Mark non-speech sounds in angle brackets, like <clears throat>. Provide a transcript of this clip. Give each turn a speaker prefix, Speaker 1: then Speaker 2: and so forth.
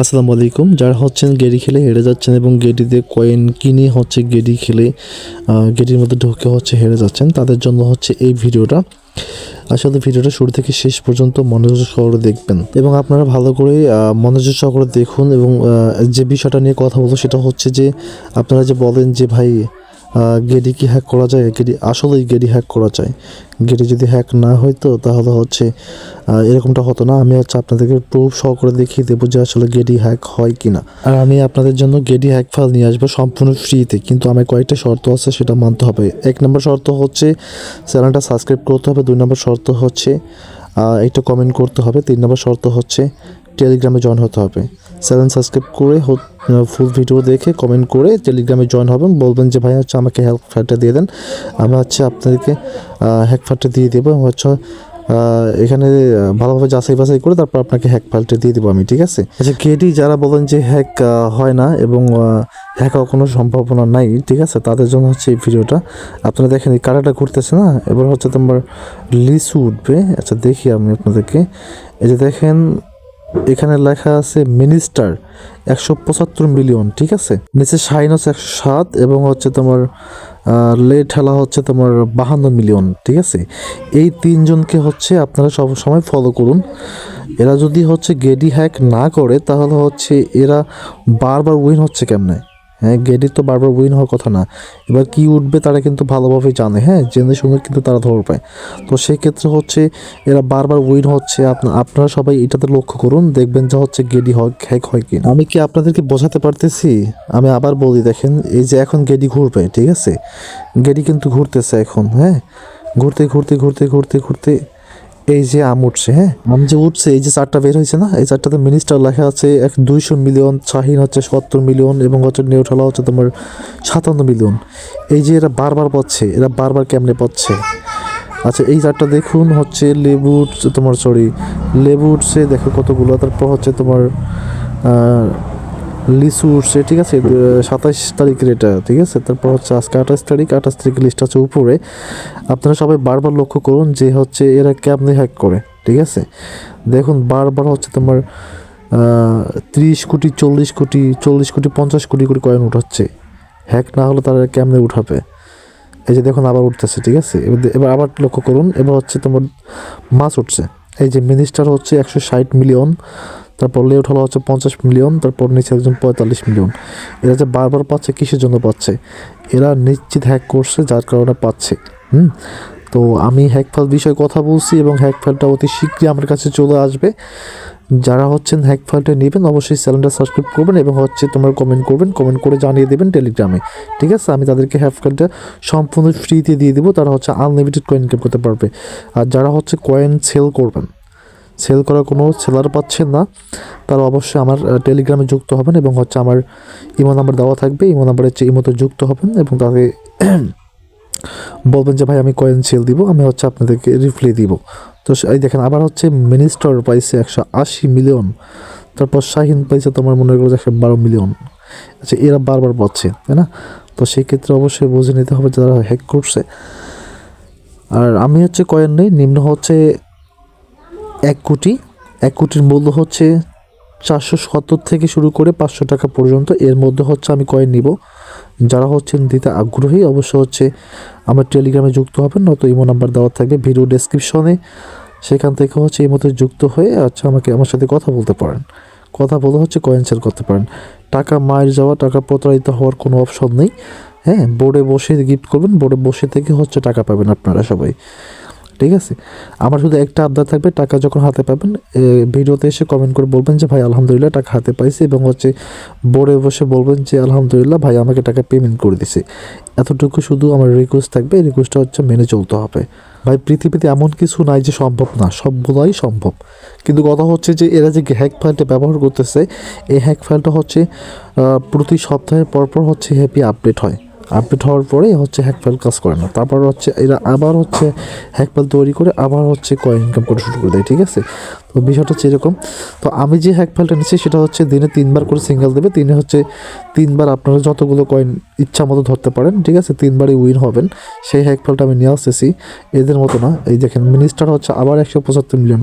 Speaker 1: আসসালামু আলাইকুম। যারা হচ্ছেন গেড়ি খেলে হেরে যাচ্ছেন এবং গেডিতে কয়েন কিনে হচ্ছে গেডি খেলে গেডির মধ্যে ঢুকে হচ্ছে হেরে যাচ্ছেন, তাদের জন্য হচ্ছে এই ভিডিওটা। আসলে ভিডিওটা শুরু থেকে শেষ পর্যন্ত মনোযোগ সহকারে দেখবেন এবং আপনারা ভালো করে মনোযোগ সহকারে দেখুন এবং যে বিষয়টা নিয়ে কথা বলব সেটা হচ্ছে যে, আপনারা যে বলেন যে ভাই গেডি কি হ্যাক করা যায়? গেডি আসলেই গেডি হ্যাক করা যায়। গেডি যদি হ্যাক না হইতো, তাহলে হচ্ছে এরকমটা হতো না। আমি হচ্ছে আপনাদেরকে প্রুফ সহ করে দেখিয়ে দেবো যে আসলে গেডি হ্যাক হয় কি না আর আমি আপনাদের জন্য গেডি হ্যাক ফাইল নিয়ে আসব সম্পূর্ণ ফ্রিতে কিন্তু আমার কয়েকটা শর্ত আছে, সেটা মানতে হবে। এক নম্বর শর্ত হচ্ছে, চ্যানেলটা সাবস্ক্রাইব করতে হবে। দুই নম্বর শর্ত হচ্ছে একটু কমেন্ট করতে হবে। তিন নম্বর শর্ত হচ্ছে টেলিগ্রামে জয়েন হতে হবে। চ্যানেল সাবস্ক্রাইব করে ফুল ভিডিও দেখে কমেন্ট করে টেলিগ্রামে জয়েন হবেন। বলবেন যে, ভাই, হচ্ছে আমাকে হেল্প ফাইলটা দিয়ে দেন। আমরা হচ্ছে আপনাদেরকে হ্যাক ফাইলটা দিয়ে দেবো এবং হচ্ছে এখানে ভালোভাবে যাচাই বাছাই করে তারপর আপনাকে হ্যাক ফাইলটা দিয়ে দেবো আমি, ঠিক আছে? আচ্ছা কেডি যারা বলেন যে হ্যাক হয় না এবং হ্যাক হওয়ার কোনো সম্ভাবনা নাই, ঠিক আছে? তাদের জন্য হচ্ছে এই ভিডিওটা। আপনারা দেখেন এই কারাটা ঘুরতেছে না? এবার হচ্ছে তোমার লিসু উঠবে। আচ্ছা দেখি আমি আপনাদেরকে। এই যে দেখেন এখানে লেখা আছে মিনিস্টার একশো পঁচাত্তর মিলিয়ন, ঠিক আছে? নিচে শাইন একশো সাত এবং হচ্ছে তোমার লে ঠেলা হচ্ছে তোমার বাহান্ন মিলিয়ন, ঠিক আছে? এই তিনজনকে হচ্ছে আপনারা সব সময় ফলো করুন। এরা যদি হচ্ছে গেডি হ্যাক না করে, তাহলে হচ্ছে এরা বারবার উইন হচ্ছে কেমনে? হ্যাঁ গেডির তো বারবার উইন হওয়ার কথা না। এবার কি উঠবে তারা কিন্তু ভালোভাবে জানে হ্যাঁ জেনে শুনে কিন্তু তারা ধর পায়। তো সেই ক্ষেত্রে হচ্ছে এরা বারবার উইন হচ্ছে, আপনা- আপনারা সবাই এটাতে লক্ষ্য করুন, দেখবেন যে হচ্ছে গেডি হয় হ্যাক হয় কি আমি কি আপনাদেরকে বোঝাতে পারতেছি? আমি আবার বলি, দেখেন, এই যে এখন গেডি ঘুরবে, ঠিক আছে? গেডি কিন্তু ঘুরতেছে এখন হ্যাঁ? ঘুরতে ঘুরতে ঘুরতে ঘুরতে ঘুরতে এই যে আম উঠছে হ্যাঁ? আম যে উঠছে, এই যে চারটা বের হয়েছে না? এই চারটাতে মিনিস্টার লেখা আছে এক দুইশো মিলিয়ন শাহিন হচ্ছে সত্তর মিলিয়ন এবং হচ্ছে নেউঠালা হচ্ছে তোমার সাতান্ন মিলিয়ন এই যে এরা বারবার পাচ্ছে, এরা বারবার কেমনে পাচ্ছে? আচ্ছা এই চারটা দেখুন, হচ্ছে লেবু তোমার সরি লেবু উঠছে, দেখো কতগুলো, তারপর হচ্ছে তোমার লিচু উঠছে, ঠিক আছে? সাতাইশ তারিখের এটা ঠিক আছে? তারপর হচ্ছে আজকে আঠাশ তারিখ, আঠাশ তারিখের লিস্ট আছে উপরে। আপনারা সবাই বারবার লক্ষ্য করুন যে হচ্ছে এরা কেমনে হ্যাক করে, ঠিক আছে? দেখুন, বারবার হচ্ছে তোমার ত্রিশ কোটি, চল্লিশ কোটি চল্লিশ কোটি, পঞ্চাশ কোটি করে কয়েন উঠাচ্ছে। হ্যাক না হলে তারা কেমনে উঠাবে? এই যে দেখুন আবার উঠতেছে, ঠিক আছে? এবার এবার আবার লক্ষ্য করুন, এবার হচ্ছে তোমার মাছ উঠছে। এই যে মিনিস্টার হচ্ছে একশো ষাট মিলিয়ন তারপর লেউট হলো হচ্ছে পঞ্চাশ মিলিয়ন তারপর নিচে একজন পঁয়তাল্লিশ মিলিয়ন এরা যে বারবার পাচ্ছে, কিসের জন্য পাচ্ছে? এরা নিশ্চিত হ্যাক করছে, যার কারণে পাচ্ছে। হুম? তো আমি হ্যাক ফাইল বিষয়ে কথা বলছি এবং হ্যাক ফাইলটা অতি শীঘ্রই আমার কাছে চলে আসবে। যারা হচ্ছেন হ্যাক ফাইলটা নেবেন, অবশ্যই চ্যানেলটা সাবস্ক্রাইব করবেন এবং হচ্ছে তোমরা কমেন্ট করবেন কমেন্ট করে জানিয়ে দেবেন টেলিগ্রামে ঠিক আছে? আমি তাদেরকে হ্যাক ফাইলটা সম্পূর্ণ ফ্রিতে দিয়ে দেবো, তারা হচ্ছে আনলিমিটেড কয়েন ইনকাম করতে পারবে। আর যারা হচ্ছে কয়েন সেল করবেন সেল করার কোনো সেলার পাচ্ছেন না, তারা অবশ্যই আমার টেলিগ্রামে যুক্ত হবেন এবং হচ্ছে আমার ইমো নাম্বার দেওয়া থাকবে। ইমো নাম্বারে হচ্ছে ইমোতে যুক্ত হবেন এবং তাকে <clears throat> বলবেন যে, ভাই, আমি কয়েন সেল দিব, আমি হচ্ছে আপনাদেরকে রিপ্লাই দিব। তো এই দেখেন, আবার হচ্ছে মিনিস্টার পাইছে একশো আশি মিলিয়ন তারপর শাহিন পাইছে তোমার মনে করো একশো বারো মিলিয়ন আচ্ছা এরা বারবার পাচ্ছে, তাই না? তো সেই ক্ষেত্রে অবশ্যই বুঝে নিতে হবে যারা হ্যাক করছে। আর আমি হচ্ছে কয়েন নেই, নিম্ন হচ্ছে এক কোটি, এক কোটির মূল্য হচ্ছে চারশো সত্তর থেকে শুরু করে পাঁচশো টাকা পর্যন্ত। এর মধ্যে হচ্ছে আমি কয়েন নিব। যারা হচ্ছেন দিতে আগ্রহী, অবশ্য হচ্ছে আমার টেলিগ্রামে যুক্ত হবেন, নয়তো ইমো নাম্বার দেওয়া থাকবে ভিডিও ডেসক্রিপশনে সেখান থেকে হচ্ছে এই মতো যুক্ত হয়ে আচ্ছা আমাকে আমার সাথে কথা বলতে পারেন। কথা বলে হচ্ছে কয়েন সেল করতে পারেন। টাকা মায়ের যাওয়া, টাকা প্রতারিত হওয়ার কোনো অপশন নেই। হ্যাঁ বোর্ডে বসে গিফট করবেন বোর্ডে বসে থেকে হচ্ছে টাকা পাবেন আপনারা সবাই। ঠিক আছে? আমার শুধু একটা আবদার থাকবে, টাকা যখন হাতে পাবেন ভিডিওতে এসে কমেন্ট করে বলবেন যে, ভাই, আলহামদুলিল্লাহ টাকা হাতে পাইছি এবং হচ্ছে বোর্ডে বসে বলবেন যে, আলহামদুলিল্লাহ ভাই, আমাকে টাকা পেমেন্ট করে দিছে। এতটুকু শুধু আমার রিকোয়েস্ট থাকবে। রিকোয়েস্টটা হচ্ছে মেনে চলতে হবে। ভাই, পৃথিবীতে এমন কিছু নাই যে সম্ভব না। সবগুলাই সম্ভব। কিন্তু কথা হচ্ছে যে, এরা যে হ্যাক ফাইলটা ব্যবহার করতেছে, এই হ্যাক ফাইলটা হচ্ছে প্রতি সপ্তাহে পরপর হচ্ছে হ্যাপি আপডেট হয়। আপডেট হওয়ার পরে হচ্ছে হ্যাক ফাইল কাজ করে না। তারপর হচ্ছে এরা আবার হচ্ছে হ্যাক ফাইল তৈরি করে আবার হচ্ছে কয়েন ইনকাম করা শুরু করে দেয়, ঠিক আছে? তো বিষয়টা হচ্ছে এরকম। তো আমি যে হ্যাক ফাইলটা নিচ্ছি, সেটা হচ্ছে দিনে তিনবার করে সিঙ্গেল দেবে। তিনে হচ্ছে তিনবার আপনারা যতগুলো কয়েন ইচ্ছা মতো ধরতে পারেন, ঠিক আছে? তিনবারই উইন হবেন। সেই হ্যাক ফাইলটা আমি নিয়ে আসতেছি। এদের মতো না। এই দেখেন মিনিস্টার হচ্ছে আবার একশো পঁচাত্তর মিলিয়ন